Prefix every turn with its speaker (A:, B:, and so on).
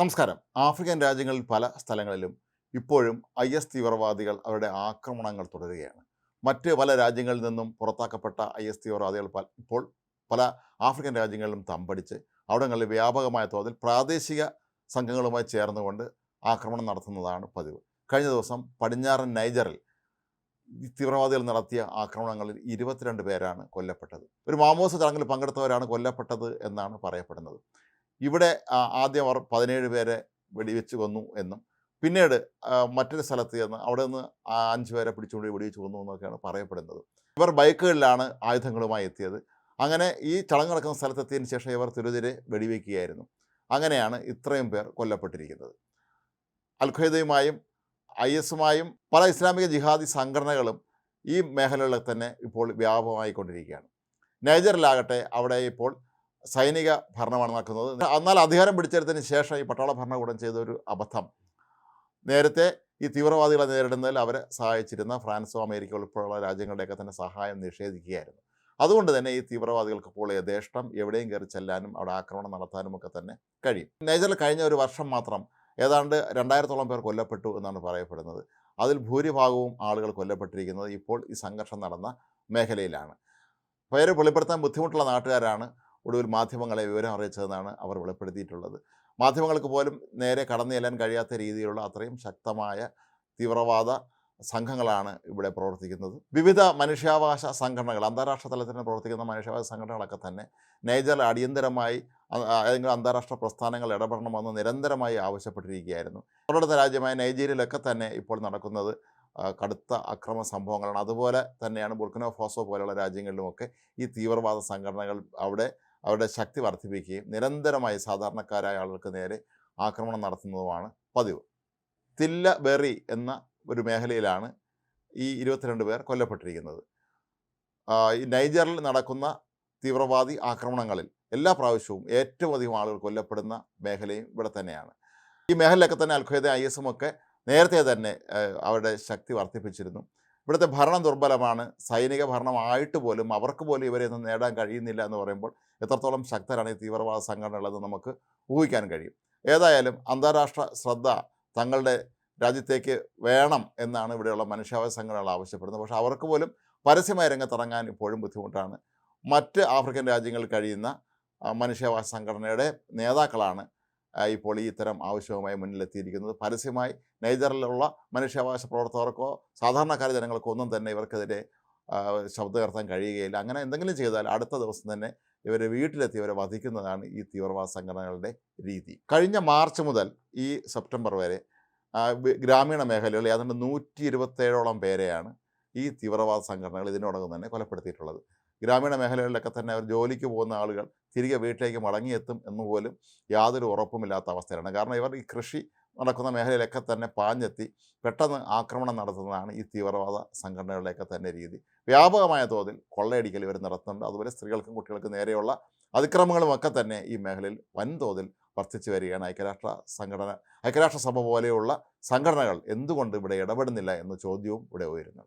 A: നമസ്കാരം. ആഫ്രിക്കൻ രാജ്യങ്ങളിൽ പല സ്ഥലങ്ങളിലും ഇപ്പോഴും ഐ എസ് തീവ്രവാദികൾ അവരുടെ ആക്രമണങ്ങൾ തുടരുകയാണ്. മറ്റ് പല രാജ്യങ്ങളിൽ നിന്നും പുറത്താക്കപ്പെട്ട ഐ എസ് തീവ്രവാദികൾ ഇപ്പോൾ പല ആഫ്രിക്കൻ രാജ്യങ്ങളിലും തമ്പടിച്ച് അവിടങ്ങളിൽ വ്യാപകമായ തോതിൽ പ്രാദേശിക സംഘങ്ങളുമായി ചേർന്നുകൊണ്ട് ആക്രമണം നടത്തുന്നതാണ് പതിവ്. കഴിഞ്ഞ ദിവസം പടിഞ്ഞാറൻ നൈജറിൽ തീവ്രവാദികൾ നടത്തിയ ആക്രമണങ്ങളിൽ ഇരുപത്തിരണ്ട് പേരാണ് കൊല്ലപ്പെട്ടത്. ഒരു മാമോസ് ചടങ്ങിൽ പങ്കെടുത്തവരാണ് കൊല്ലപ്പെട്ടത് എന്നാണ് പറയപ്പെടുന്നത്. ഇവിടെ ആദ്യം അവർ പതിനേഴ് പേരെ വെടിവെച്ച് കൊന്നു എന്നും പിന്നീട് മറ്റൊരു സ്ഥലത്ത് ചെന്ന് അവിടെ നിന്ന് അഞ്ച് പേരെ പിടിച്ചുകൊണ്ട് വെടിവെച്ച് കൊന്നു എന്നൊക്കെയാണ് പറയപ്പെടുന്നത്. ഇവർ ബൈക്കുകളിലാണ് ആയുധങ്ങളുമായി എത്തിയത്. അങ്ങനെ ഈ ചടങ്ങ് നടക്കുന്ന സ്ഥലത്തെത്തിയതിന് ശേഷം ഇവർ തിരുതിരെ വെടിവെക്കുകയായിരുന്നു. അങ്ങനെയാണ് ഇത്രയും പേർ കൊല്ലപ്പെട്ടിരിക്കുന്നത്. അൽഖയ്ദയുമായും ഐ എസുമായും പല ഇസ്ലാമിക ജിഹാദി സംഘടനകളും ഈ മേഖലകളിൽ തന്നെ ഇപ്പോൾ വ്യാപകമായിക്കൊണ്ടിരിക്കുകയാണ്. നൈജറിലാകട്ടെ അവിടെ ഇപ്പോൾ സൈനിക ഭരണമാണ് നടക്കുന്നത് എന്നാൽ അധികാരം പിടിച്ചെടുത്തതിന് ശേഷം ഈ പട്ടാള ഭരണകൂടം ചെയ്ത ഒരു അബദ്ധം. നേരത്തെ ഈ തീവ്രവാദികളെ നേരിടുന്നതിൽ അവരെ സഹായിച്ചിരുന്ന ഫ്രാൻസോ അമേരിക്ക ഉൾപ്പെടെയുള്ള രാജ്യങ്ങളുടെയൊക്കെ തന്നെ സഹായം നിഷേധിക്കുകയായിരുന്നു. അതുകൊണ്ട് തന്നെ ഈ തീവ്രവാദികൾക്ക് ഇപ്പോൾ യഥേഷ്ടം എവിടെയും കയറി ചെല്ലാനും അവിടെ ആക്രമണം നടത്താനും ഒക്കെ തന്നെ കഴിയും. നൈജറിൽ കഴിഞ്ഞ ഒരു വർഷം മാത്രം ഏതാണ്ട് രണ്ടായിരത്തോളം പേർ കൊല്ലപ്പെട്ടു എന്നാണ് പറയപ്പെടുന്നത്. അതിൽ ഭൂരിഭാഗവും ആളുകൾ കൊല്ലപ്പെട്ടിരിക്കുന്നത് ഇപ്പോൾ ഈ സംഘർഷം നടന്ന മേഖലയിലാണ്. പേര് വെളിപ്പെടുത്താൻ ബുദ്ധിമുട്ടുള്ള നാട്ടുകാരാണ് ഒടുവിൽ മാധ്യമങ്ങളെ വിവരം അറിയിച്ചതെന്നാണ് അവർ വെളിപ്പെടുത്തിയിട്ടുള്ളത്. മാധ്യമങ്ങൾക്ക് പോലും നേരെ കടന്നു ചെല്ലാൻ കഴിയാത്ത രീതിയിലുള്ള അത്രയും ശക്തമായ തീവ്രവാദ സംഘങ്ങളാണ് ഇവിടെ പ്രവർത്തിക്കുന്നത്. വിവിധ മനുഷ്യാവകാശ സംഘടനകൾ അന്താരാഷ്ട്ര തലത്തിൽ പ്രവർത്തിക്കുന്ന മനുഷ്യാവകാശ സംഘടനകളൊക്കെ തന്നെ നൈജർ അടിയന്തരമായി ഏതെങ്കിലും അന്താരാഷ്ട്ര പ്രസ്ഥാനങ്ങൾ ഇടപെടണമെന്ന് നിരന്തരമായി ആവശ്യപ്പെട്ടിരിക്കുകയായിരുന്നു. അവരുടെ രാജ്യമായ നൈജീരിയയിലൊക്കെ തന്നെ ഇപ്പോൾ നടക്കുന്നത് കടുത്ത അക്രമ സംഭവങ്ങളാണ്. അതുപോലെ തന്നെയാണ് ബുർക്കിനോ ഫോസോ പോലെയുള്ള രാജ്യങ്ങളിലുമൊക്കെ ഈ തീവ്രവാദ സംഘടനകൾ അവിടെ അവരുടെ ശക്തി വർദ്ധിപ്പിക്കുകയും നിരന്തരമായി സാധാരണക്കാരായ ആളുകൾക്ക് നേരെ ആക്രമണം നടത്തുന്നതുമാണ് പതിവ്. തില്ല ബെറി എന്ന ഒരു മേഖലയിലാണ് ഈ ഇരുപത്തിരണ്ട് പേർ കൊല്ലപ്പെട്ടിരിക്കുന്നത്. നൈജറിൽ നടക്കുന്ന തീവ്രവാദി ആക്രമണങ്ങളിൽ എല്ലാ പ്രാവശ്യവും ഏറ്റവും അധികം ആളുകൾ കൊല്ലപ്പെടുന്ന മേഖലയും ഇവിടെ തന്നെയാണ്. ഈ മേഖലയിലൊക്കെ തന്നെ അൽഖയ്ദ ഐ എസും ഒക്കെ നേരത്തെ തന്നെ അവരുടെ ശക്തി വർദ്ധിപ്പിച്ചിരുന്നു. ഇവിടുത്തെ ഭരണം ദുർബലമാണ്. സൈനിക ഭരണമായിട്ട് പോലും അവർക്ക് പോലും ഇവരെ ഒന്നും നേടാൻ കഴിയുന്നില്ല എന്ന് പറയുമ്പോൾ എത്രത്തോളം ശക്തരാണ് ഈ തീവ്രവാദ സംഘടനകളെന്ന് നമുക്ക് ഊഹിക്കാൻ കഴിയും. ഏതായാലും അന്താരാഷ്ട്ര ശ്രദ്ധ തങ്ങളുടെ രാജ്യത്തേക്ക് വേണം എന്നാണ് ഇവിടെയുള്ള മനുഷ്യാവകാശ സംഘടനകൾ ആവശ്യപ്പെടുന്നത്. പക്ഷേ അവർക്ക് പോലും പരസ്യമായ രംഗത്തിറങ്ങാൻ ഇപ്പോഴും ബുദ്ധിമുട്ടാണ്. മറ്റ് ആഫ്രിക്കൻ രാജ്യങ്ങളിൽ കഴിയുന്ന മനുഷ്യാവകാശ സംഘടനയുടെ നേതാക്കളാണ് ഇപ്പോൾ ഈ ഇത്തരം ആവശ്യവുമായി മുന്നിലെത്തിയിരിക്കുന്നത്. പരസ്യമായി നൈജറിലുള്ള മനുഷ്യാവകാശ പ്രവർത്തകർക്കോ സാധാരണക്കാർ ജനങ്ങൾക്കോ ഒന്നും തന്നെ ഇവർക്കെതിരെ ആ, ശബ്ദം ഉയർത്താൻ കഴിയുകയില്ല. അങ്ങനെ എന്തെങ്കിലും ചെയ്താൽ അടുത്ത ദിവസം തന്നെ ഇവരെ വീട്ടിലെത്തി ഇവരെ വധിക്കുന്നതാണ് ഈ തീവ്രവാദ സംഘടനകളുടെ രീതി. കഴിഞ്ഞ മാർച്ച് മുതൽ ഈ സെപ്റ്റംബർ വരെ ഗ്രാമീണ മേഖലകളിൽ ഏതാണ്ട് നൂറ്റി ഇരുപത്തേഴോളം പേരെയാണ് ഈ തീവ്രവാദ സംഘടനകൾ ഇതിനോടകം തന്നെ കൊലപ്പെടുത്തിയിട്ടുള്ളത്. ഗ്രാമീണ മേഖലകളിലൊക്കെ തന്നെ അവർ ജോലിക്ക് പോകുന്ന ആളുകൾ തിരികെ വീട്ടിലേക്ക് മടങ്ങിയെത്തും എന്ന് പോലും യാതൊരു ഉറപ്പുമില്ലാത്ത അവസ്ഥയാണ് കാരണം ഇവർ ഈ കൃഷി നടക്കുന്ന മേഖലയിലൊക്കെ തന്നെ പാഞ്ഞെത്തി പെട്ടെന്ന് ആക്രമണം നടത്തുന്നതാണ് ഈ തീവ്രവാദ സംഘടനകളുടെയൊക്കെ തന്നെ രീതി. വ്യാപകമായ തോതിൽ കൊള്ളയടിക്കൽ ഇവർ നടത്തുന്നുണ്ട്. അതുപോലെ സ്ത്രീകൾക്കും കുട്ടികൾക്കും നേരെയുള്ള അതിക്രമങ്ങളുമൊക്കെ തന്നെ ഈ മേഖലയിൽ വൻതോതിൽ വർദ്ധിച്ചു വരികയാണ്. ഐക്യരാഷ്ട്ര സംഘടന ഐക്യരാഷ്ട്രസഭ പോലെയുള്ള സംഘടനകൾ എന്തുകൊണ്ട് ഇവിടെ ഇടപെടുന്നില്ല എന്ന ചോദ്യവും ഇവിടെ ഉയരുന്നു